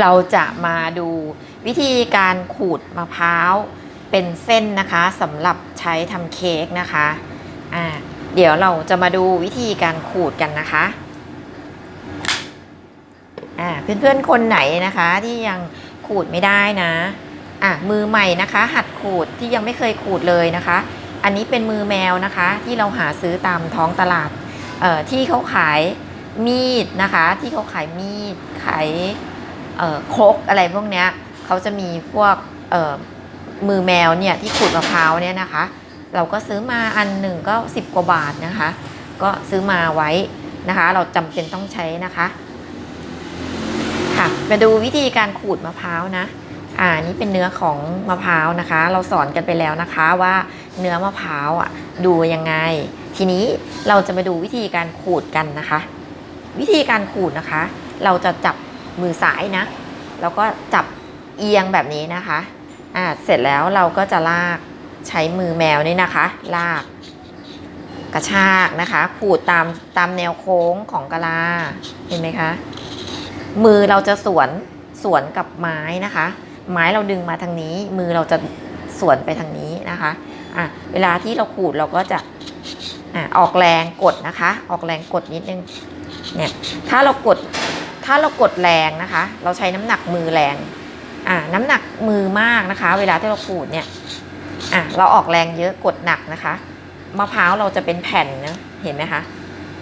เราจะมาดูวิธีการขูดมะพร้าวเป็นเส้นนะคะสำหรับใช้ทำเค้กนะคะอ่าเดี๋ยวเราจะมาดูวิธีการขูดกันนะคะอ่าเพื่อนๆคนไหนนะคะที่ยังขูดไม่ได้นะอะมือใหม่นะคะ หัดขูดที่ยังไม่เคยขูดเลยนะคะ อันนี้เป็นมือแมวนะคะ ที่เราหาซื้อตามท้องตลาดเอ่อที่เขาขายมีดนะคะ ที่เขาขายมีดขาย เอ่อคกอะไรพวกเนี้ยเขาจะมีพวกมือแมวเนี่ยที่ขูดมะพร้าวเนี่ยนะคะ เราก็ซื้อมาอันหนึ่งก็ 10 กว่าบาทนะคะ ก็ซื้อมาไว้นะคะ เราจำเป็นต้องใช้นะคะค่ะมาดูวิธีการขูดมะพร้าวนะอ่านี่เป็นเนื้อของมะพร้าวนะคะ เราสอนกันไปแล้วนะคะว่าเนื้อมะพร้าวอะดูยังไง ทีนี้เราจะมาดูวิธีการขูดกันนะคะ วิธีการขูดนะคะ เราจะจับ มือซ้ายนะ แล้วก็จับเอียงแบบนี้นะคะอ่าเสร็จแล้วเราก็จะลากใช้มือแมวนี่นะคะ ลากกระชากนะคะ ขูดตามตามแนวโค้งของกะลาเห็นไหมคะ มือเราจะสวนสวนกับไม้นะคะ ไม้เราดึงมาทางนี้ มือเราจะสวนไปทางนี้นะคะอะเวลาที่เราขูดเราก็จะอะออกแรงกดนะคะ ออกแรงกดนิดนึงเนี่ยถ้าเรากด ถ้าเรากดแรงนะคะ เราใช้น้ำหนักมือแรงอ่าน้ำหนักมือมากนะคะ เวลาที่เราขูดเนี่ยอะเราออกแรงเยอะกดหนักนะคะมะพร้าวเราจะเป็นแผ่นนะเห็นไหมคะ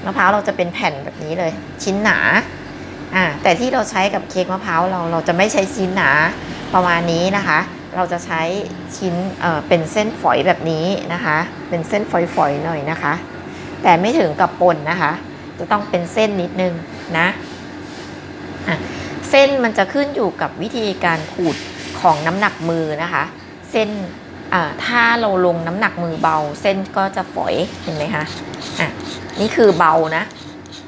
มะพร้าวเราจะเป็นแผ่นแบบนี้เลย ชิ้นหนาอ่าแต่ที่เราใช้กับเค้กมะพร้าวเราเราจะไม่ใช้ชิ้นหนาประมาณนี้นะคะ เราจะใช้ชิ้นเอ่อเป็นเส้นฝอยแบบนี้นะคะ เป็นเส้นฝอยๆหน่อยนะคะ แต่ไม่ถึงกับปนนะคะ จะต้องเป็นเส้นนิดนึงนะ เส้นมันจะขึ้นอยู่กับวิธีการขูดของน้ำหนักมือนะคะ เส้นถ้าเราลงน้ำหนักมือเบา เส้นก็จะฝอยเห็นไหมคะอะนี่คือเบานะ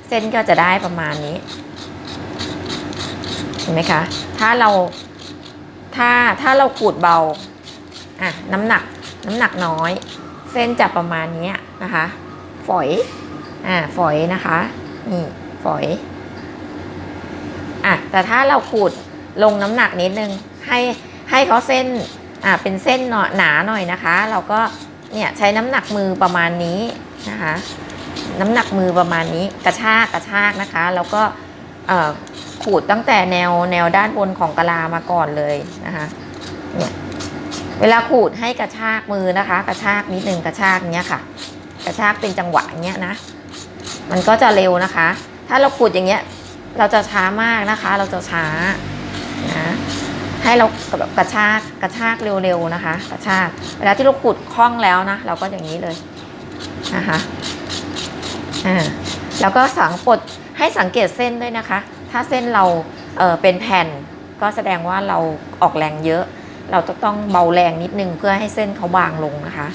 เส้นก็จะได้ประมาณนี้เห็นไหมคะถ้าเราถ้าถ้าเราขูดเบาอะน้ำหนักน้ำหนักน้อย เส้นจะประมาณนี้นะคะ ฝอยอ่าฝอยนะคะนี่ฝอย อะแต่ถ้าเราขูดลงน้ำหนักนิดนึงให้ให้เขาเส้นอะเป็นเส้นหนาหนาหน่อยนะคะ เราก็เนี่ยใช้น้ำหนักมือประมาณนี้นะคะ น้ำหนักมือประมาณนี้กระชากกระชากนะคะ แล้วก็ขูดตั้งแต่แนวแนวด้านบนของกะลามาก่อนเลยนะคะเนี่ยเวลาขูดให้กระชากมือนะคะ กระชากนิดนึงกระชากเนี้ยค่ะ กระชากเป็นจังหวะเนี้ยนะ มันก็จะเร็วนะคะ ถ้าเราขูดอย่างเงี้ย เราจะช้ามากนะคะ เราจะช้านะให้เราแบบกระชากกระชากเร็วๆนะคะ กระชากเวลาที่เราขูดคล่องแล้วนะเราก็อย่างนี้เลยนะคะอ่าแล้วก็สังกดให้สังเกตเส้นด้วยนะคะ ถ้าเส้นเราเออเป็นแผ่นก็แสดงว่าเราออกแรงเยอะ เราจะต้องเบาแรงนิดนึงเพื่อให้เส้นเขาบางลงนะคะ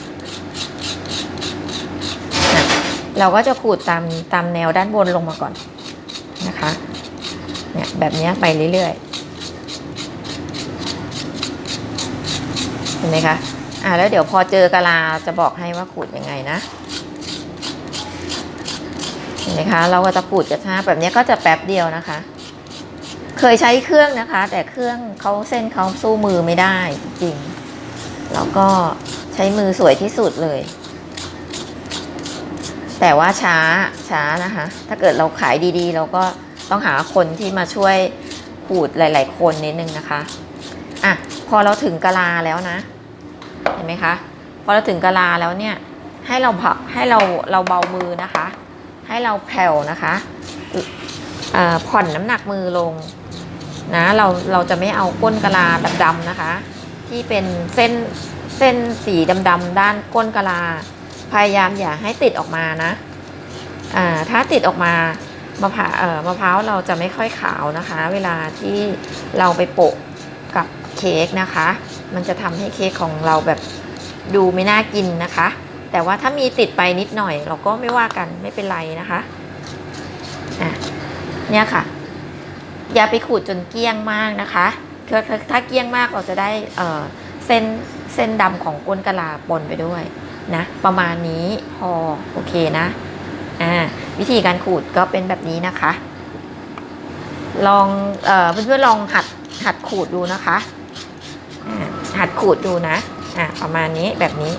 เราก็จะขูดตามตามแนวด้านบนลงมาก่อน นะคะเนี่ยแบบนี้ไปเรื่อยๆเห็นไหมคะอ่าแล้วเดี๋ยวพอเจอกะลาจะบอกให้ว่าขูดยังไงนะเห็นไหมคะ เราก็จะขูดกระชากแบบนี้ก็จะแป๊บเดียวนะคะ เคยใช้เครื่องนะคะ แต่เครื่องเขาเส้นเขาสู้มือไม่ได้จริงๆแล้วก็ใช้มือสวยที่สุดเลย แต่ว่าช้าช้านะคะ ถ้าเกิดเราขายดีๆ เราก็ต้องหาคนที่มาช่วยขูดหลาย ๆ คนนิดนึงนะคะอะพอเราถึงกะลาแล้วนะ เห็นไหมคะพอเราถึงกะลาแล้วเนี่ยให้เราผักให้เราเราเบามือนะคะ ให้เราแผ่วนะคะผ่อนน้ำหนักมือลงนะเราเราจะไม่เอาก้นกะลาดำๆนะคะ ที่เป็นเส้นเส้นสีดำๆด้านก้นกะลา พยายามอย่าให้ติดออกมานะอ่าถ้าติดออกมามะพร้าวเอ่อมะพร้าวเราจะไม่ค่อยขาวนะคะ เวลาที่เราไปโปะกับเค้กนะคะ มันจะทำให้เค้กของเราแบบดูไม่น่ากินนะคะ แต่ว่าถ้ามีติดไปนิดหน่อย เราก็ไม่ว่ากันไม่เป็นไรนะคะอะเนี่ยค่ะ อย่าไปขูดจนเกี้ยงมากนะคะคือถ้าเกี้ยงมากเราจะได้เเส้นเส้นดำของก้นกะลาปนไปด้วย นะประมาณนี้พอโอเคนะอ่าวิธีการขูดก็เป็นแบบนี้นะคะ ลองเออเพื่อนๆลองหัดหัดขูดดูนะคะหัดขูดดูนะอ่าประมาณนี้แบบนี้